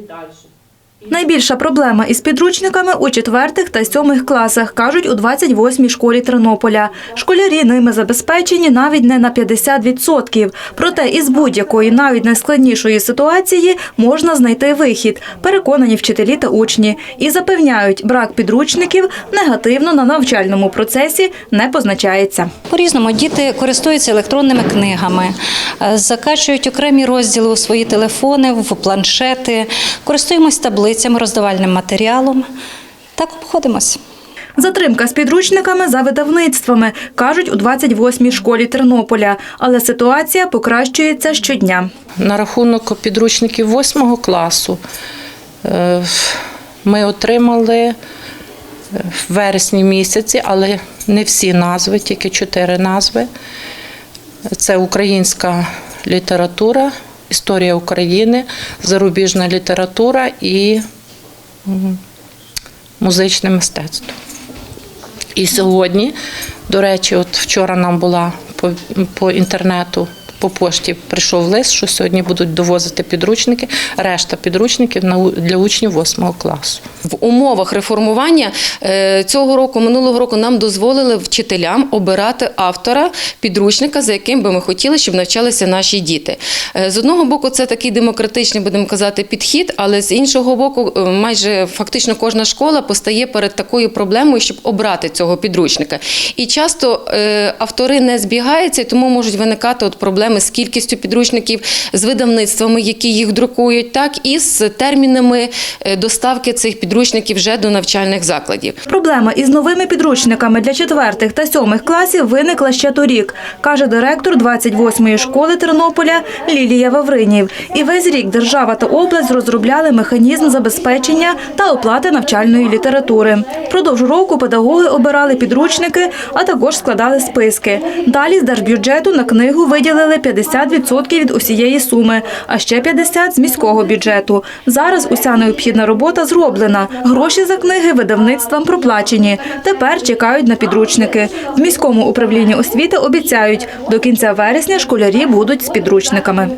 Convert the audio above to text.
дальше. Найбільша проблема із підручниками у четвертих та сьомих класах, кажуть у 28-й школі Тернополя. Школярі ними забезпечені навіть не на 50%. Проте із будь-якої, навіть найскладнішої ситуації можна знайти вихід, переконані вчителі та учні. І запевняють, брак підручників негативно на навчальному процесі не позначається. По-різному діти користуються електронними книгами, е, закачують окремі розділи у свої телефони, в планшети, користуємось таблицями, роздавальним матеріалом. Так обходимось. Затримка з підручниками за видавництвами, кажуть у 28-й школі Тернополя. Але ситуація покращується щодня. На рахунок підручників 8 класу е, ми отримали е, в вересні місяці, але не всі назви, тільки чотири назви. Це українська література, історія України, зарубіжна література і музичне мистецтво. І сьогодні, до речі, от вчора нам була по, по інтернету, по пошті прийшов лист, що сьогодні будуть довозити підручники, решта підручників для учнів 8 класу. В умовах реформування е, цього року, минулого року, нам дозволили вчителям обирати автора підручника, за яким би ми хотіли, щоб навчалися наші діти. Е, З одного боку, це такий демократичний, будемо казати, підхід, але з іншого боку, е, майже фактично кожна школа постає перед такою проблемою, щоб обрати цього підручника. І часто автори не збігаються, тому можуть виникати от проблеми з кількістю підручників, з видавництвами, які їх друкують, так і з термінами е, доставки цих підручників вже до навчальних закладів. Проблема із новими підручниками для четвертих та сьомих класів виникла ще торік, каже директор 28-ї школи Тернополя Лілія Вавринів. І весь рік держава та область розробляли механізм забезпечення та оплати навчальної літератури. Впродовж року педагоги обирали підручники, а також складали списки. Далі з держбюджету на книгу виділили 50% від усієї суми, а ще 50% з міського бюджету. Зараз уся необхідна робота зроблена. Гроші за книги видавництвам проплачені. Тепер чекають на підручники. В міському управлінні освіти обіцяють, до кінця вересня школярі будуть з підручниками.